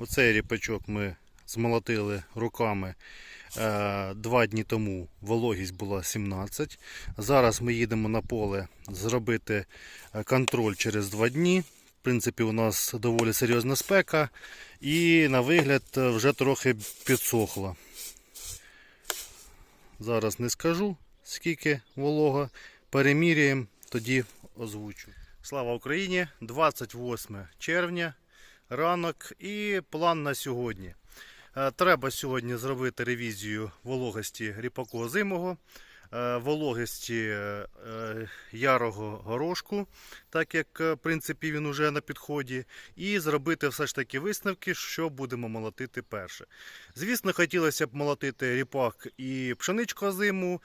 Оцей ріпачок ми змолотили руками е, два дні тому. Вологість була 17. Зараз ми їдемо на поле зробити е, контроль через два дні. В принципі, у нас доволі серйозна спека і на вигляд е, вже трохи підсохло. Зараз не скажу, скільки волога. Переміряємо, тоді озвучу. Слава Україні! 28 червня, ранок і план на сьогодні. Е, Треба сьогодні зробити ревізію вологості ріпаку озимого, е, вологості е, ярого горошку, так як в принципі він уже на підході, і зробити все ж таки висновки, що будемо молотити перше. Звісно, хотілося б молотити ріпак і пшеничку озиму,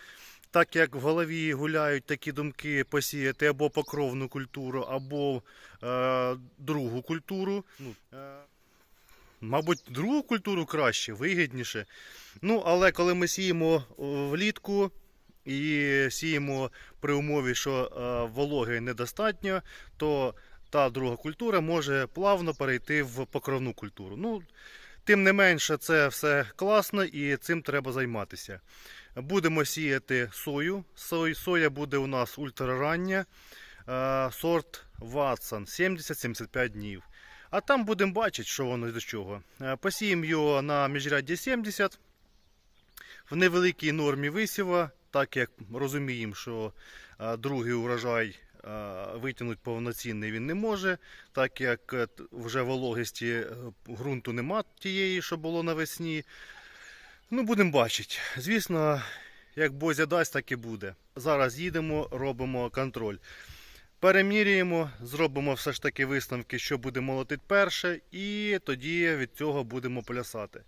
так як в голові гуляють такі думки посіяти або покровну культуру, або е, другу культуру. Ну, е, мабуть, другу культуру краще, вигідніше. Ну, але коли ми сіємо влітку і сіємо при умові, що е, вологи недостатньо, то та друга культура може плавно перейти в покровну культуру. Ну, тим не менше, це все класно і цим треба займатися. Будемо сіяти сою. Соя буде у нас ультрарання, е, сорт Watson 70-75 днів. А там будемо бачити, що воно до чого. Е, Посіємо його на міжрядді 70 в невеликій нормі висіва, так як розуміємо, що е, другий урожай витягнути повноцінний він не може, так як вже вологості ґрунту нема тієї, що було навесні. Ну, будемо бачити. Звісно, як Бозя дасть, так і буде. Зараз їдемо, робимо контроль. Перемірюємо, зробимо все ж таки висновки, що буде молотити перше, і тоді від цього будемо плясати.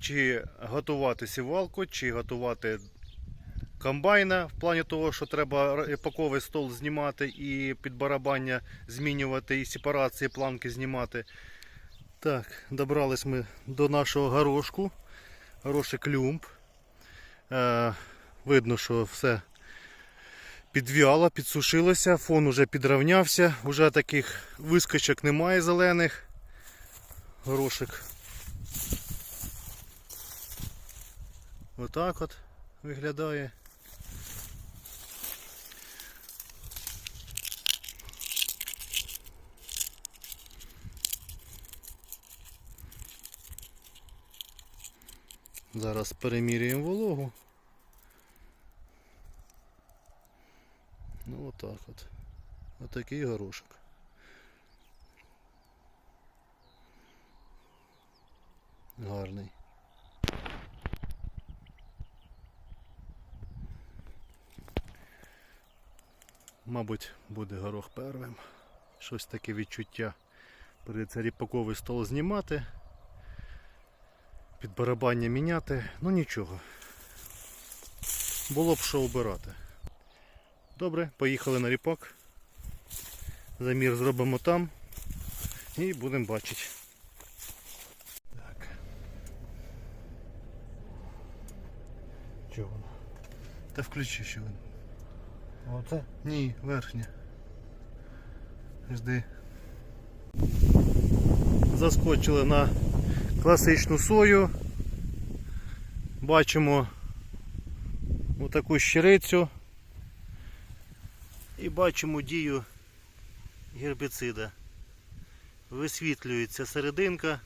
Чи готувати сівалку, чи готувати комбайна, в плані того, що треба епаковий стол знімати і під барабання змінювати, і сепарації планки знімати. Так, добрались ми до нашого горошку. Горошик люмб. Е, видно, що все підв'яло, підсушилося, фон уже підравнявся, вже таких вискочок немає зелених. Горошик. Отак от виглядає. Зараз перемірюємо вологу. Ну отак от. Отакий горошок. Гарний. Мабуть, буде горох первим. Щось таке відчуття. Придеться ріпаковий стол знімати. Під барабання міняти. Ну нічого. Було б що обирати. Добре, поїхали на ріпак. Замір зробимо там і будемо бачити. Так. Чого воно? Та включи ще воно. Оце? Ні, верхня. Жди. Заскочили на класичну сою. Бачимо отаку щирицю. І бачимо дію гербіцида. Висвітлюється серединка,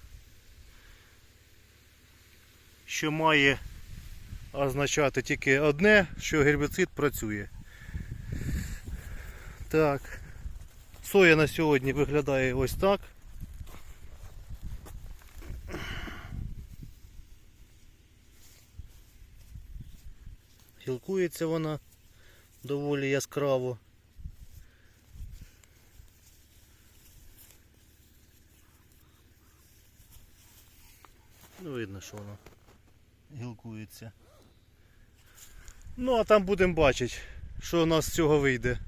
що має означати тільки одне, що гербіцид працює. Так. Соя на сьогодні виглядає ось так. Гілкується вона доволі яскраво. Ну, видно, що воно гілкується. Ну, а там будемо бачити, що у нас з цього вийде.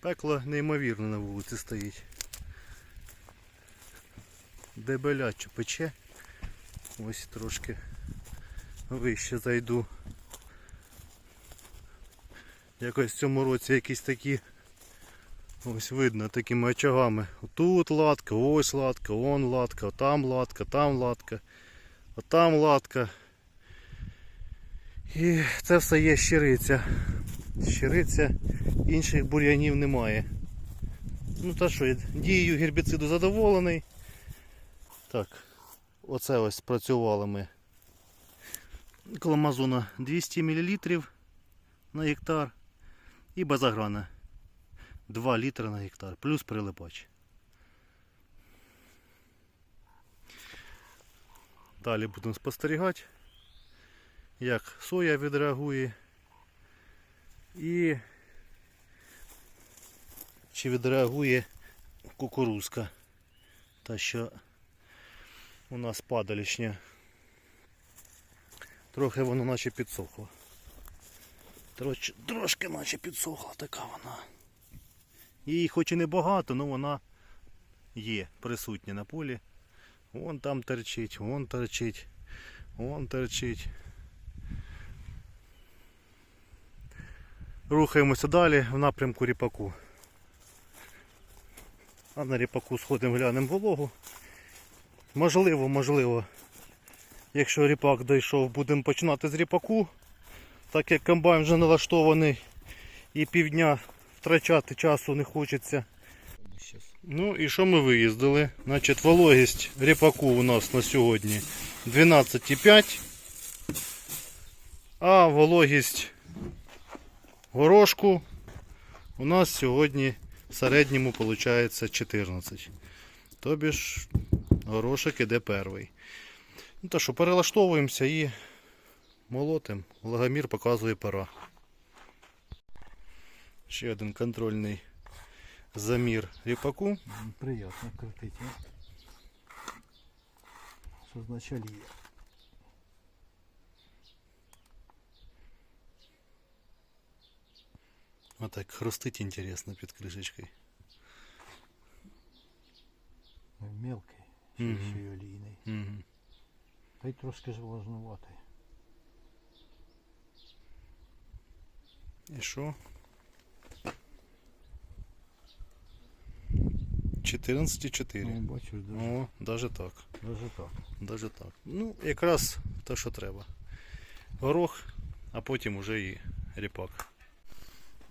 Пекло неймовірно на вулиці стоїть. Дебеляче пече. Ось трошки вище зайду. Якось в цьому році якісь такі Ось видно такими очагами. Тут латка, ось латка, вон латка, там латка, там латка, а там латка. І це все є щириця. Щириця, інших бур'янів немає. Ну та що, дією гербіциду задоволений. Так, оце ось спрацювали ми. Кламазона 200 мл на гектар і базаграна 2 літри на гектар, плюс прилипач. Далі будемо спостерігати, як соя відреагує і чи відреагує кукурузка. Та що у нас падалішня. Трохи воно наче підсохло. Троч, трошки наче підсохла така вона. Її хоч і не багато, але вона є присутня на полі. Вон там торчить, вон торчить, вон торчить. Рухаємося далі в напрямку ріпаку. А на ріпаку сходимо глянемо вологу. Можливо, можливо, якщо ріпак дійшов, будемо починати з ріпаку. Так як комбайн вже налаштований і півдня втрачати часу не хочеться. Ну і що ми виїздили? Значить, вологість ріпаку у нас на сьогодні 12,5. А вологість горошку у нас сьогодні в середньому виходить 14. Тобі ж горошик іде перший. Ну то що, перелаштовуємося і молотим. Лагомір показує пора. Ще один контрольний замір ріпаку. Приятно крутить, а? Що значить є. Отак хрустить інтересно під кришечкою. Мелкий, й олійний. Угу. Та й трошки ж. І що? 14,4. Ну, бачиш, даже, О, даже так. даже так. Даже так. Ну, якраз те, що треба. Горох, а потім уже і ріпак.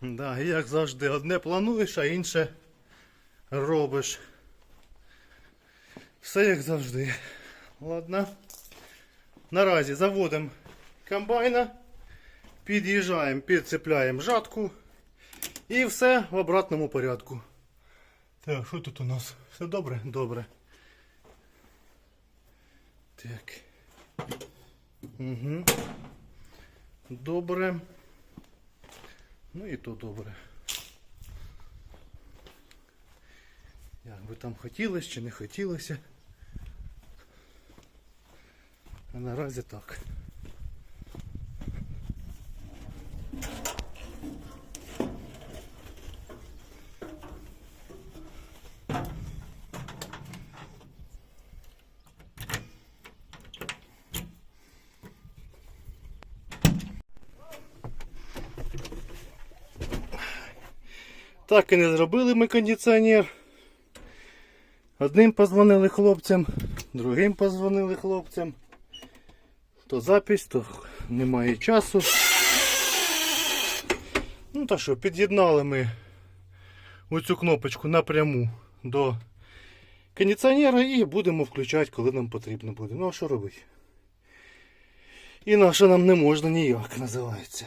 Да, і як завжди, одне плануєш, а інше робиш. Все як завжди. Ладно. Наразі заводимо комбайна, під'їжджаємо, підцепляємо жатку і все в обратному порядку. Так, що тут у нас? Все добре? Добре. Так. Угу. Добре. Ну і то добре. Як би там хотілося чи не хотілося. А наразі так. Так і не зробили ми кондиціонер. Одним позвонили хлопцям, другим позвонили хлопцям. То запись, то немає часу. Ну та що, під'єднали ми оцю кнопочку напряму до кондиціонера і будемо включати, коли нам потрібно буде. Ну а що робити? Інакше нам не можна ніяк називається.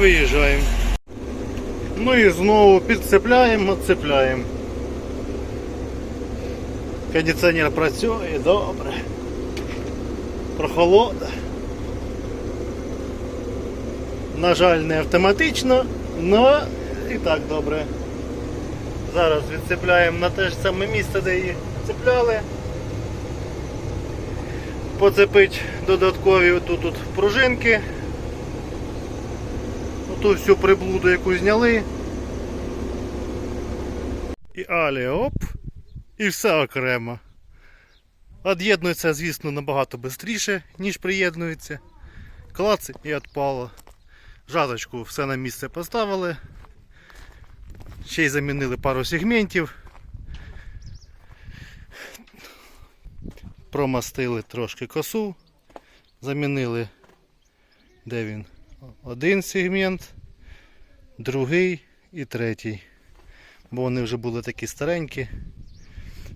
Виїжджаємо. Ну і знову підцепляємо, відцепляємо. Кондиціонер працює добре. Прохолода. На жаль, не автоматично, але і так добре. Зараз відцепляємо на те ж саме місце, де її цепляли. Поцепить додаткові тут, пружинки Оту всю приблуду, яку зняли. І алі оп. І все окремо. Од'єднується, звісно, набагато швидше, ніж приєднується. Клац і відпало. Жаточку все на місце поставили. Ще й замінили пару сегментів. Промастили трошки косу. Замінили де він? Один сегмент, другий і третій. Бо вони вже були такі старенькі.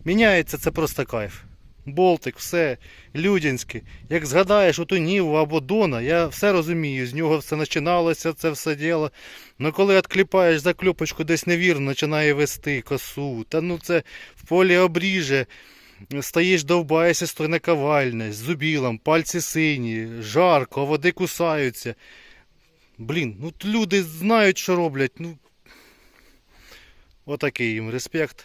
Міняється це просто кайф. Болтик, все, людянське. Як згадаєш оту Ніву або Дона, я все розумію, з нього все починалося, це все діло. Ну коли відкліпаєш закльопочку десь невірно, починає вести косу. Та ну це в полі обріже. Стоїш, довбаєшся стринаковальне, з зубілом, пальці сині, жарко, води кусаються. Блін, ну люди знають, що роблять. Ну, отакий їм респект.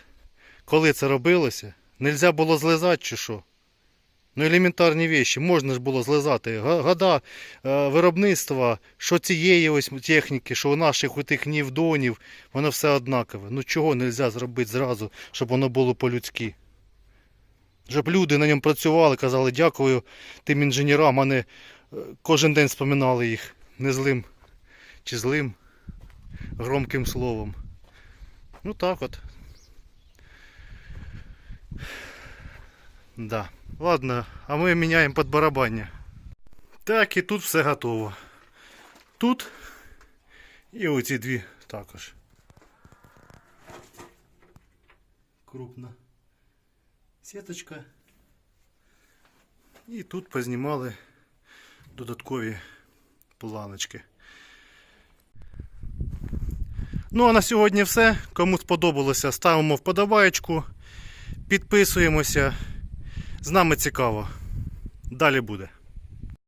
Коли це робилося, нельзя було злизати чи що? Ну, елементарні вещі, можна ж було злизати. Года е, виробництва, що цієї ось техніки, що у наших у тих нівдонів, воно все однакове. Ну чого нельзя зробити зразу, щоб воно було по-людськи? Щоб люди на ньому працювали, казали дякую тим інженерам, а не е, кожен день споминали їх не злим чи злим громким словом. Ну так от. Да. Ладно, а ми міняємо під барабання. Так, і тут все готово. Тут і оці дві також. Крупна сіточка. І тут познімали додаткові планочки. Ну а на сьогодні все. Кому сподобалося, ставимо вподобаєчку, підписуємося. З нами цікаво. Далі буде.